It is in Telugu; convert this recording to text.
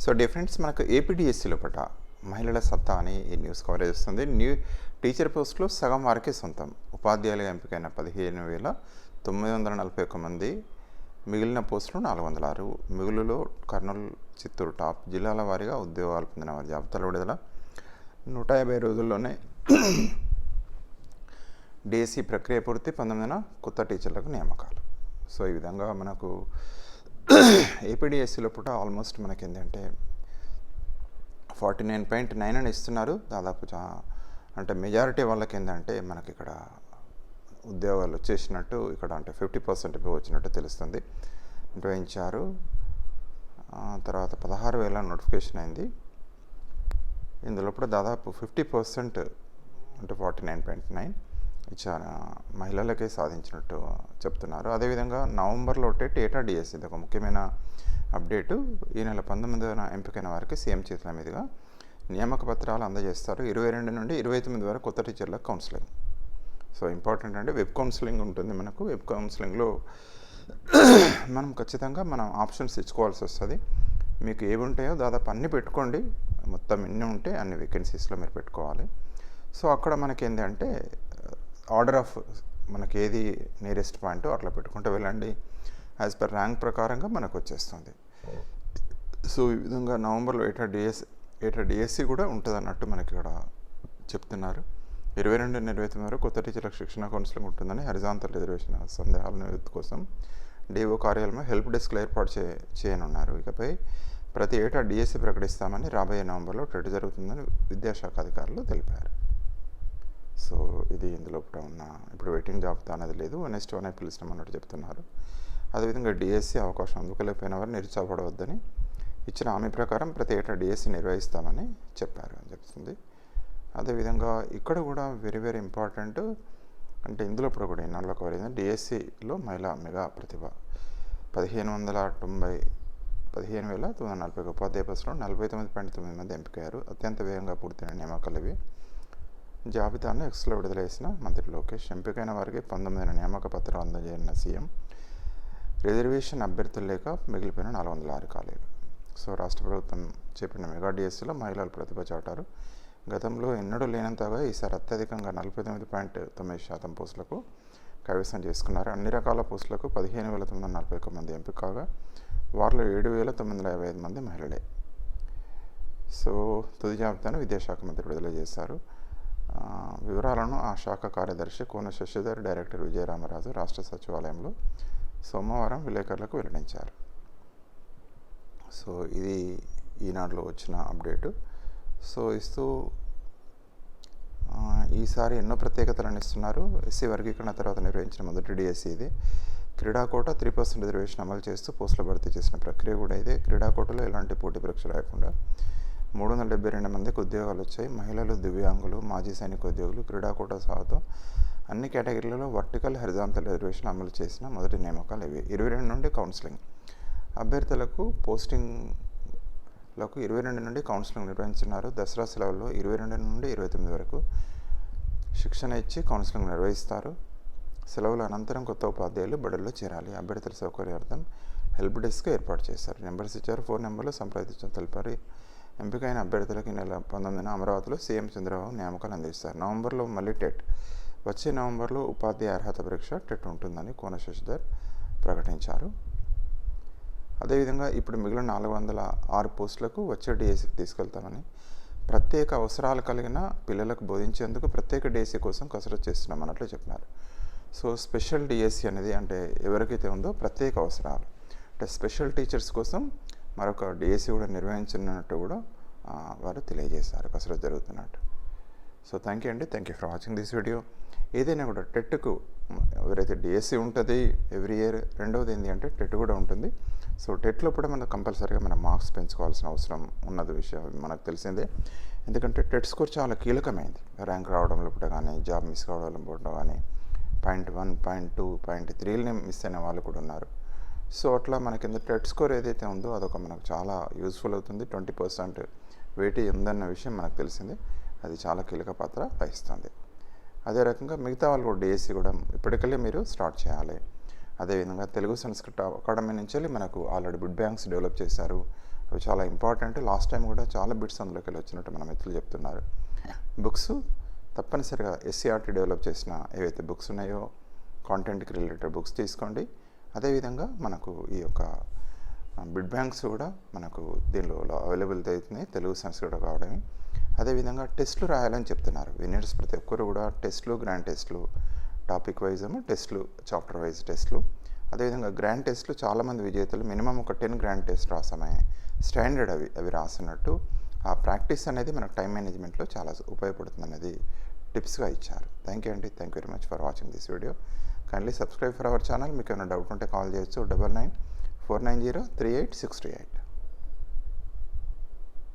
సో డిఫరెన్స్ మనకు ఏపీడిఎస్సీలో పట మహిళల సత్తా అని ఈ న్యూస్ కవరేజ్ వస్తుంది. న్యూ టీచర్ పోస్టులో సగం వారికే సొంతం. ఉపాధ్యాయులుగా ఎంపికైన పదిహేను వేల తొమ్మిది వందల నలభై ఒక్క మంది మిగిలిన పోస్టులు నాలుగు వందల ఆరు. మిగులులో కర్నూలు చిత్తూరు టాప్ జిల్లాల వారీగా ఉద్యోగాలు పొందిన వారి జాబితాలో విడుదల. నూట యాభై రోజుల్లోనే డిఎస్సి ప్రక్రియ పూర్తి. పంతొమ్మిదిన కొత్త టీచర్లకు నియామకాలు. సో ఈ విధంగా మనకు ఏపీడిఎస్సీలో పూట ఆల్మోస్ట్ మనకి ఏంటంటే ఫార్టీ నైన్ పాయింట్ నైన్ అని ఇస్తున్నారు. దాదాపు అంటే మెజారిటీ వాళ్ళకి ఏంటంటే మనకి ఇక్కడ ఉద్యోగాలు వచ్చేసినట్టు ఇక్కడ అంటే ఫిఫ్టీ పర్సెంట్ వచ్చినట్టు తెలుస్తుంది. నిర్వహించారు తర్వాత పదహారు వేల నోటిఫికేషన్ అయింది ఇందులో కూడా దాదాపు ఫిఫ్టీ పర్సెంట్ అంటే ఫార్టీ నైన్ పాయింట్ నైన్. ఇచ్చారు? మహిళలకే సాధించినట్టు చెప్తున్నారు. అదేవిధంగా నవంబర్లో ఒకటే ఏటా డిఎస్ ఇది ఒక ముఖ్యమైన అప్డేటు. ఈ నెల పంతొమ్మిదిన ఎంపికైన వారికి సీఎం చేతుల మీదుగా నియామక పత్రాలు అందజేస్తారు. ఇరవై రెండు నుండి ఇరవై తొమ్మిది వరకు కొత్త టీచర్లకు కౌన్సిలింగ్. సో ఇంపార్టెంట్ అంటే వెబ్ కౌన్సిలింగ్ ఉంటుంది మనకు. వెబ్ కౌన్సిలింగ్లో మనం ఖచ్చితంగా మనం ఆప్షన్స్ ఇచ్చుకోవాల్సి వస్తుంది. మీకు ఏవి ఉంటాయో దాదాపు అన్ని పెట్టుకోండి. మొత్తం ఎన్ని ఉంటే అన్ని వేకెన్సీస్లో మీరు పెట్టుకోవాలి. సో అక్కడ మనకి ఏంటంటే ఆర్డర్ ఆఫ్ మనకి ఏది నియరెస్ట్ పాయింట్ అట్లా పెట్టుకుంటూ వెళ్ళండి. యాజ్ పర్ ర్యాంక్ ప్రకారంగా మనకు వచ్చేస్తుంది సో ఈ విధంగా నవంబర్లో ఏటా డిఎస్ ఏటా డిఎస్సి కూడా ఉంటుంది అన్నట్టు మనకి ఇక్కడ చెప్తున్నారు. ఇరవై రెండు ఇరవై తొమ్మిది వరకు కొత్త టీచర్లకు శిక్షణ కౌన్సిలింగ్ ఉంటుందని హరిజాంతల్ రిజర్వేషన్ సందేహాల నివృత్తి కోసం డిఓ కార్యాలయంలో హెల్ప్ డెస్క్లు ఏర్పాటు చే చేయనున్నారు. ఇకపై ప్రతి ఏటా డిఎస్సి ప్రకటిస్తామని రాబోయే నవంబర్లో టెట్ జరుగుతుందని విద్యాశాఖ అధికారులు తెలిపారు. సో ఇది ఇందులో ఉన్న ఇప్పుడు వెయిటింగ్ జాబితా అనేది లేదు. నెక్స్ట్ వన్ పిలిచినాం అన్నట్టు చెప్తున్నారు. అదేవిధంగా డిఎస్సి అవకాశం అందుకోలేకపోయిన వారు నిరుత్సాహపడవద్దని ఇచ్చిన హామీ ప్రకారం ప్రతి ఏటా డిఎస్సి నిర్వహిస్తామని చెప్పారు అని చెప్తుంది. అదేవిధంగా ఇక్కడ కూడా వెరీ వెరీ ఇంపార్టెంట్ అంటే ఇందులో ఇప్పుడు కూడా ఇన్నాళ్ళ కవర్ డిఎస్సిలో మహిళా మెగా ప్రతిభ. పదిహేను వందల తొంభై పదిహేను వేల తొమ్మిది వందల నలభై ఒక ఉపాధ్యాయ బస్సులో నలభై తొమ్మిది పాయింట్ తొమ్మిది మంది ఎంపికయ్యారు. అత్యంత వేగంగా పూర్తయిన నియామకాలు ఇవి. జాబితాను ఎక్స్లో విడుదల చేసిన మంత్రి లోకేష్ ఎంపికైన వారికి పంతొమ్మిదిన నియామక పత్రం అందజేయన సీఎం. రిజర్వేషన్ అభ్యర్థులు లేక మిగిలిపోయిన నాలుగు వందల ఆరు ఖాళీలు. సో రాష్ట్ర ప్రభుత్వం చెప్పిన మెగా డిఎస్సీలో మహిళలు ప్రతిభ చాటారు. గతంలో ఎన్నడూ లేనంతగా ఈసారి అత్యధికంగా నలభై తొమ్మిది పాయింట్ తొమ్మిది శాతం పోస్టులకు కైవసం చేసుకున్నారు. అన్ని రకాల పోస్టులకు పదిహేను వేల తొమ్మిది వందల నలభై ఒక్క మంది ఎంపిక కాగా వారిలో ఏడు వేల తొమ్మిది వందల యాభై ఐదు మంది మహిళలే. సో తుది జాబితాను విద్యాశాఖ మంత్రి విడుదల చేశారు. వివరాలను ఆ శాఖ కార్యదర్శి కోన శశిధర్ డైరెక్టర్ విజయరామరాజు రాష్ట్ర సచివాలయంలో సోమవారం విలేకరులకు వెల్లడించారు. సో ఇది ఈనాడులో వచ్చిన అప్డేటు. సో ఇస్తూ ఈసారి ఎన్నో ప్రత్యేకతలను ఇస్తున్నారు ఎస్సీ వర్గీకరణ తర్వాత నిర్వహించిన మొదటి డిఎస్సీ ఇది. క్రీడాకోట త్రీ పర్సెంట్ రిజర్వేషన్ అమలు చేస్తూ పోస్టుల భర్తీ చేసిన ప్రక్రియ కూడా ఇదే. క్రీడాకోటలో ఎలాంటి పోటీ పరీక్ష లేకుండా మూడు వందల డెబ్బై రెండు మందికి ఉద్యోగాలు వచ్చాయి మహిళలు దివ్యాంగులు మాజీ సైనిక ఉద్యోగులు క్రీడాకూట సహతో అన్ని కేటగిరీలలో వర్టికల్ హరిజాంతల్ రిజర్వేషన్ అమలు చేసిన మొదటి నియామకాలు ఇవి. ఇరవై రెండు నుండి కౌన్సిలింగ్. అభ్యర్థులకు పోస్టింగ్లకు ఇరవై రెండు నుండి కౌన్సిలింగ్ నిర్వహించున్నారు దసరా సెలవుల్లో ఇరవై రెండు నుండి ఇరవై తొమ్మిది వరకు శిక్షణ ఇచ్చి కౌన్సిలింగ్ నిర్వహిస్తారు. సెలవుల అనంతరం కొత్త ఉపాధ్యాయులు బడుల్లో చేరాలి. అభ్యర్థుల సౌకర్యార్థం హెల్ప్ డెస్క్ ఏర్పాటు చేశారు. నెంబర్స్ ఇచ్చారు. ఫోన్ నెంబర్లో సంప్రదించడం తెలిపారు ఎంపికైన అభ్యర్థులకు ఈ నెల పంతొమ్మిదిన అమరావతిలో సీఎం చంద్రబాబు నియామకాలు అందిస్తారు. నవంబర్లో మళ్ళీ టెట్. వచ్చే నవంబర్లో ఉపాధ్యాయ అర్హత పరీక్ష టెట్ ఉంటుందని కోన శశిధర్ ప్రకటించారు. అదేవిధంగా ఇప్పుడు మిగిలిన నాలుగు వందల ఆరు పోస్టులకు వచ్చే డిఎస్సికి తీసుకెళ్తామని ప్రత్యేక అవసరాలు కలిగిన పిల్లలకు బోధించేందుకు ప్రత్యేక డిఎస్సి కోసం కసరత్తు చేస్తున్నాం అన్నట్లు చెప్పినారు. సో స్పెషల్ డిఎస్సి అనేది అంటే ఎవరికైతే ఉందో ప్రత్యేక అవసరాలు. అంటే స్పెషల్ టీచర్స్ కోసం మరొక డిఎస్సి కూడా నిర్వహించినట్టు కూడా వారు తెలియజేశారు. కసరత్తు జరుగుతున్నట్టు. సో థ్యాంక్ యూ అండి. Thank you for watching this video ఏదైనా కూడా టెట్కు ఎవరైతే డిఎస్సి ఉంటుంది ఎవ్రీ ఇయర్ రెండవది ఏంటి అంటే టెట్ కూడా ఉంటుంది. సో టెట్లో కూడా మనం కంపల్సరీగా మనం మార్క్స్ పెంచుకోవాల్సిన అవసరం ఉన్నది విషయం మనకు తెలిసిందే. ఎందుకంటే టెట్ స్కోర్ చాలా కీలకమైంది. ర్యాంక్ రావడంలో కూడా కానీ జాబ్ మిస్ కావడంలో కూడా కానీ point one point two point త్రీలని miss అయిన వాళ్ళు కూడా ఉన్నారు. సో అట్లా మనకి కింద టెట్ స్కోర్ ఏదైతే ఉందో అదొక మనకు చాలా యూస్ఫుల్ అవుతుంది. ట్వంటీ పర్సెంట్ వెయిటీ ఉందన్న విషయం మనకు తెలిసింది. అది చాలా కీలక పాత్ర వహిస్తుంది. అదే రకంగా మిగతా వాళ్ళు కూడా డిఎస్సి కూడా ఇప్పటికల్లే మీరు స్టార్ట్ చేయాలి. అదేవిధంగా తెలుగు సంస్కృత అకాడమీ నుంచి వెళ్ళి మనకు ఆల్రెడీ బిడ్ బ్యాంక్స్ డెవలప్ చేశారు. అవి చాలా ఇంపార్టెంట్ లాస్ట్ టైం కూడా చాలా బిట్స్ అందులోకి వెళ్ళి వచ్చినట్టు మన మిత్రులు చెప్తున్నారు. బుక్స్ తప్పనిసరిగా ఎస్సీఆర్టీ డెవలప్ చేసిన ఏవైతే బుక్స్ ఉన్నాయో కాంటెంట్కి రిలేటెడ్ బుక్స్ తీసుకోండి. అదేవిధంగా మనకు ఈ యొక్క బిడ్ బ్యాంక్స్ కూడా మనకు దీనిలో అవైలబుల్ అవుతున్నాయి తెలుగు సంస్కృతం కావడమే. అదేవిధంగా టెస్టులు రాయాలని చెప్తున్నారు. విన్నర్స్ ప్రతి ఒక్కరు కూడా టెస్టులు గ్రాండ్ టెస్టులు టాపిక్ వైజ్ ఏమో టెస్టులు చాప్టర్ వైజ్ టెస్టులు. అదేవిధంగా గ్రాండ్ టెస్ట్లు చాలామంది విజేతలు మినిమం ఒక టెన్ గ్రాండ్ టెస్ట్ రాసామే స్టాండర్డ్ అవి అవి రాసినట్టు. ఆ ప్రాక్టీస్ అనేది మనకు టైం మేనేజ్మెంట్లో చాలా ఉపయోగపడుతుంది అనేది టిప్స్గా ఇచ్చారు. థ్యాంక్ యూ అండి. Thank you very much for watching this video. Kindly subscribe for our channel మీకు ఏమైనా డౌట్ ఉంటే కాల్ చేయొచ్చు. Double nine four nine zero three eight six three eight